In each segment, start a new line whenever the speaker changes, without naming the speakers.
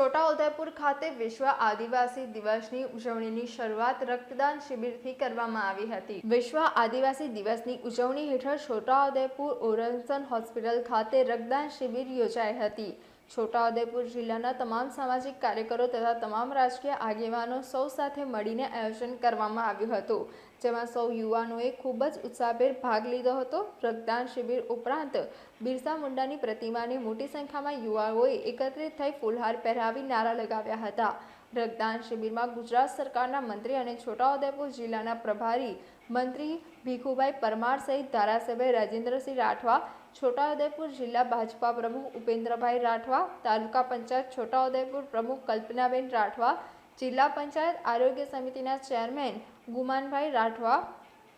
છોટાઉદેપુર ખાતે વિશ્વ આદિવાસી દિવસની ઉજવણીની શરૂઆત રક્તદાન શિબિરથી કરવામાં આવી હતી. વિશ્વ આદિવાસી દિવસની ઉજવણી હેઠળ છોટાઉદેપુર ઓરન્સન હોસ્પિટલ ખાતે રક્તદાન શિબિર યોજાઈ હતી. છોટાઉદેપુર જિલ્લાના તમામ સામાજિક કાર્યકરો તથા તમામ રાજકીય આગેવાનો સૌ સાથે મળીને આયોજન કરવામાં આવ્યું હતું, જેમાં સૌ યુવાનોએ ખૂબ જ ઉત્સાહભેર ભાગ લીધો હતો. રક્તદાન શિબિર ઉપરાંત બિરસા મુંડાની પ્રતિમાને મોટી સંખ્યામાં યુવાઓએ એકત્રિત થઈ ફૂલહાર પહેરાવી નારા લગાવ્યા હતા. રક્તદાન શિબિરમાં ગુજરાત સરકારના મંત્રી અને છોટાઉદેપુર જિલ્લાના પ્રભારી મંત્રી ભીખુભાઈ પરમાર સહિત ધારાસભ્ય રાજેન્દ્રસિંહ રાઠવા, છોટાઉદેપુર જિલ્લા ભાજપા પ્રમુખ ઉપેન્દ્રભાઈ રાઠવા, તાલુકા પંચાયત છોટાઉદેપુર પ્રમુખ કલ્પનાબેન રાઠવા, જિલ્લા પંચાયત આરોગ્ય સમિતિના ચેરમેન ગુમાનભાઈ રાઠવા,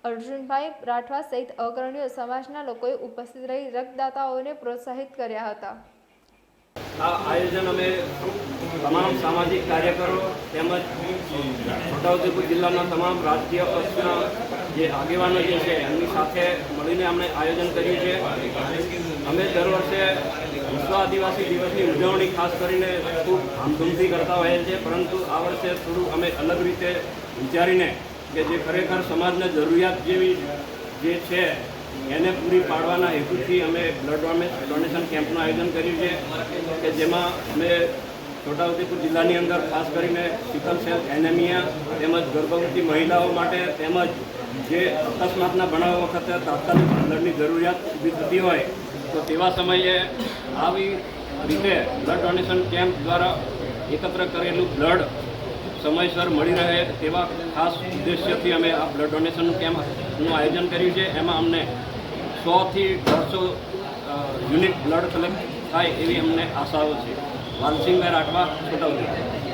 અર્જુનભાઈ રાઠવા સહિત અગ્રણીઓ સમાજના લોકોએ ઉપસ્થિત રહી રક્તદાતાઓને પ્રોત્સાહિત કર્યા હતા.
આ આયોજન અમે તમામ સામાજિક કાર્યકરો તેમજ છોટાઉદેપુર જિલ્લાના તમામ રાજકીય પક્ષના જે આગેવાનો જે છે, એમની સાથે મળીને અમે આયોજન કર્યું છે. અમે દર વર્ષે વિશ્વ આદિવાસી દિવસની ઉજવણી ખાસ કરીને ખૂબ ધામધૂમથી કરતા હોઈએ છીએ, પરંતુ આ વર્ષે થોડું અમે અલગ રીતે વિચારીને કે જે ખરેખર સમાજને જરૂરિયાત જેવી જે છે, એને પૂરી પાડવાના હેતુથી અમે બ્લડ ડોનેશન કેમ્પનું આયોજન કર્યું છે કે જેમાં અમે છોટાઉદેપુર જિલ્લાની અંદર ખાસ કરીને સિકલ સેલ, એનેમિયા તેમજ ગર્ભવતી મહિલાઓ માટે તેમજ જે અકસ્માતના બનાવ વખતે તાત્કાલિક બ્લડની જરૂરિયાત ઊભી થતી હોય, તો તેવા સમયે આવી રીતે બ્લડ ડોનેશન કેમ્પ દ્વારા એકત્ર કરેલું બ્લડ સમયસર મળી રહે તેવા ખાસ ઉદ્દેશ્યથી અમે આ બ્લડ ડોનેશન કેમ્પનું આયોજન કર્યું છે. એમાં અમને સોથી દોઢસો યુનિટ બ્લડ કલેક્ટ થાય એવી અમને આશાઓ છે. વાલસિંહભાઈ રાઠવા છોટાઉદેપુર